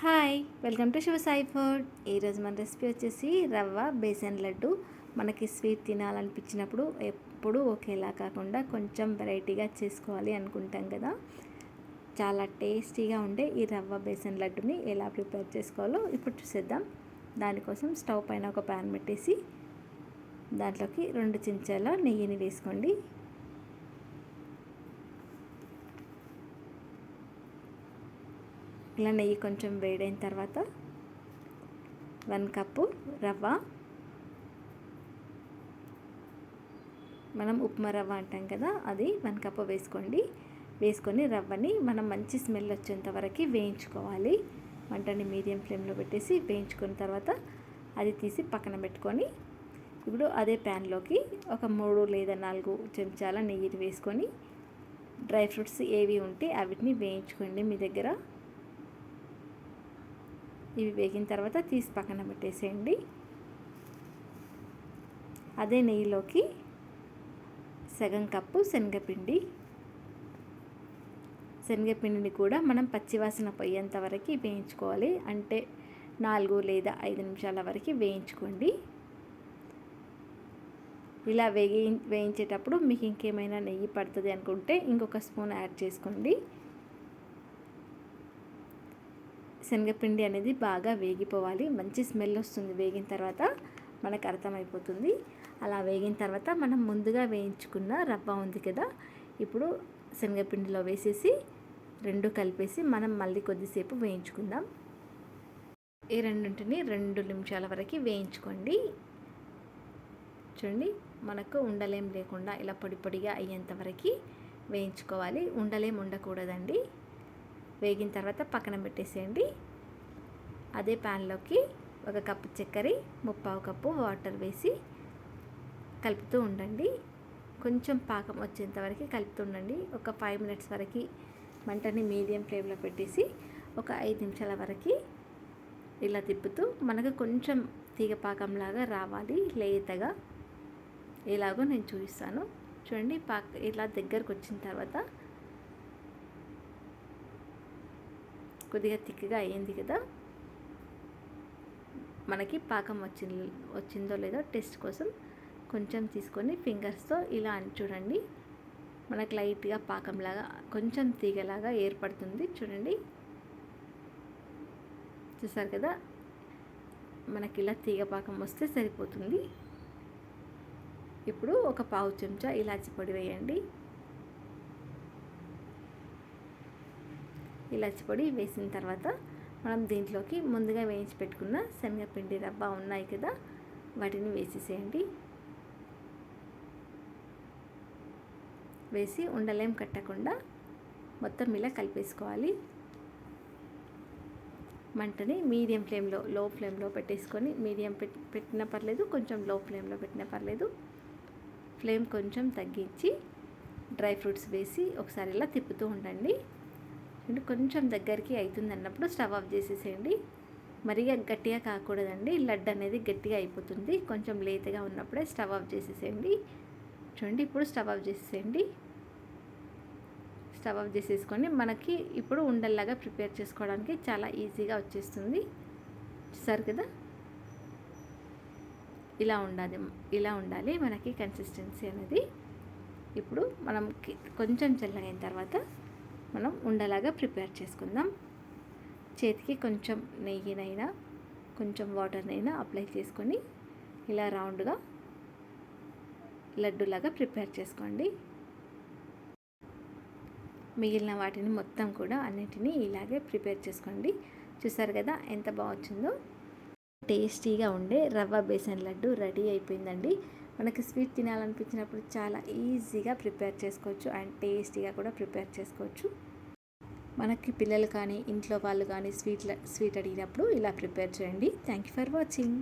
Hi welcome to Shiva Sai food. ఈరోజు మన recipe వచ్చేసి రవ్వ బేసన్ లడ్డు. మనకి స్వీట్ తినాలనిపించినప్పుడు ఎప్పుడు ఒకేలా కాకుండా కొంచెం వెరైటీగా చేసుకోవాలి అనుకుంటాం కదా. చాలా టేస్టీగా ఉండే ఈ రవ్వ బేసన్ లడ్డుని ఎలా ప్రిపేర్ చేసుకోవాలో ఇప్పుడు చూసేద్దాం. దానికోసం స్టవ్ పైన ఒక ప్యాన్ పెట్టేసి దాంట్లోకి రెండు చెంచాల నెయ్యిని వేసుకోండి. ఇలా నెయ్యి కొంచెం వేడైన తర్వాత వన్ కప్పు రవ్వ. మనం ఉప్మా రవ్వ అంటాం కదా అది వన్ కప్పు వేసుకోండి. వేసుకొని రవ్వని మనం మంచి స్మెల్ వచ్చేంత వరకు వేయించుకోవాలి. వంటని మీడియం ఫ్లేమ్లో పెట్టేసి వేయించుకున్న తర్వాత అది తీసి పక్కన పెట్టుకొని ఇప్పుడు అదే ప్యాన్లోకి ఒక మూడు లేదా నాలుగు చెంచాల నెయ్యిని వేసుకొని డ్రై ఫ్రూట్స్ ఏవి ఉంటే అవిటిని వేయించుకోండి మీ దగ్గర. ఇవి వేగిన తర్వాత తీసి పక్కన పెట్టేసేయండి. అదే నెయ్యిలోకి సగం కప్పు శనగపిండి. శనగపిండిని కూడా మనం పచ్చివాసన పోయేంత వరకు వేయించుకోవాలి. అంటే నాలుగు లేదా ఐదు నిమిషాల వరకు వేయించుకోండి. ఇలా వేగి వేయించేటప్పుడు మీకు ఇంకేమైనా నెయ్యి పడుతుంది అనుకుంటే ఇంకొక స్పూన్ యాడ్ చేసుకోండి. శనగపిండి అనేది బాగా వేగిపోవాలి. మంచి స్మెల్ వస్తుంది వేగిన తర్వాత మనకు అర్థమైపోతుంది. అలా వేగిన తర్వాత మనం ముందుగా వేయించుకున్న రవ్వ ఉంది కదా ఇప్పుడు శనగపిండిలో వేసేసి రెండు కలిపేసి మనం మళ్ళీ కొద్దిసేపు వేయించుకుందాం. ఈ రెండింటిని రెండు నిమిషాల వరకు వేయించుకోండి. చూడండి మనకు ఉండలేం లేకుండా ఇలా పొడి పొడిగా అయ్యేంత వరకు వేయించుకోవాలి. ఉండలేం ఉండకూడదండి. వేగిన తర్వాత పక్కన పెట్టేసేయండి. అదే ప్యాన్లోకి ఒక కప్పు చక్కెర ముప్పావు కప్పు వాటర్ వేసి కలుపుతూ ఉండండి. కొంచెం పాకం వచ్చేంత వరకు కలుపుతూ ఉండండి. ఒక ఫైవ్ మినిట్స్ వరకు మంటని మీడియం ఫ్లేమ్లో పెట్టేసి ఒక ఐదు నిమిషాల వరకు ఇలా తిప్పుతూ మనకు కొంచెం తీగ పాకంలాగా రావాలి. లేతగా ఎలాగో నేను చూపిస్తాను. చూడండి పాక ఇలా దగ్గరకు వచ్చిన తర్వాత కొద్దిగా తిక్కగా అయ్యింది కదా. మనకి పాకం వచ్చింది వచ్చిందో లేదో టెస్ట్ కోసం కొంచెం తీసుకొని ఫింగర్స్తో ఇలా అని చూడండి. మనకు లైట్గా పాకంలాగా కొంచెం తీగలాగా ఏర్పడుతుంది. చూడండి. చూసారు కదా? మనకి ఇలా తీగ పాకం వస్తే సరిపోతుంది. ఇప్పుడు ఒక పావు చెంచా ఇలాచి పొడి వేయండి. ఇలాచి పొడి వేసిన తర్వాత మనం దీంట్లోకి ముందుగా వేయించి పెట్టుకున్న శనగపిండి రవ్వ ఉన్నాయి కదా వాటిని వేసేసేయండి. వేసి ఉండలేం కట్టకుండా మొత్తం ఇలా కలిపేసుకోవాలి. మంటని మీడియం ఫ్లేమ్లో లో ఫ్లేమ్లో పెట్టేసుకొని మీడియం పెట్టినా పర్లేదు కొంచెం లో ఫ్లేమ్లో పెట్టినా పర్లేదు. ఫ్లేమ్ కొంచెం తగ్గించి డ్రై ఫ్రూట్స్ వేసి ఒకసారి ఇలా తిప్పుతూ ఉండండి. అంటే కొంచెం దగ్గరికి అవుతుంది అన్నప్పుడు స్టవ్ ఆఫ్ చేసేసేయండి. మరిగా గట్టిగా కాకూడదండి. లడ్డు అనేది గట్టిగా అయిపోతుంది. కొంచెం లేతగా ఉన్నప్పుడే స్టవ్ ఆఫ్ చేసేసేయండి. చూడండి ఇప్పుడు స్టవ్ ఆఫ్ చేసేసేయండి. స్టవ్ ఆఫ్ చేసేసుకొని మనకి ఇప్పుడు ఉండల్లాగా ప్రిపేర్ చేసుకోవడానికి చాలా ఈజీగా వచ్చేస్తుంది. చూసారు కదా? ఇలా ఉండాలి ఇలా ఉండాలి మనకి కన్సిస్టెన్సీ అనేది. ఇప్పుడు మనం కొంచెం చల్లగైన తర్వాత మనం ఉండలాగా ప్రిపేర్ చేసుకుందాం. చేతికి కొంచెం నెయ్యినైనా కొంచెం వాటర్నైనా అప్లై చేసుకొని ఇలా రౌండ్గా లడ్డులాగా ప్రిపేర్ చేసుకోండి. మిగిలిన వాటిని మొత్తం కూడా అన్నిటినీ ఇలాగే ప్రిపేర్ చేసుకోండి. చూసారు కదా ఎంత బాగుందో టేస్టీగా ఉండే రవ్వ బేసన్ లడ్డు రెడీ అయిపోయిందండి. మనకి స్వీట్ తినాలనిపించినప్పుడు చాలా ఈజీగా ప్రిపేర్ చేసుకోవచ్చు అండ్ టేస్టీగా కూడా ప్రిపేర్ చేసుకోవచ్చు. మనకి పిల్లలు కానీ ఇంట్లో వాళ్ళు కానీ స్వీట్ స్వీట్ అడిగినప్పుడు ఇలా ప్రిపేర్ చేయండి. Thank you for watching.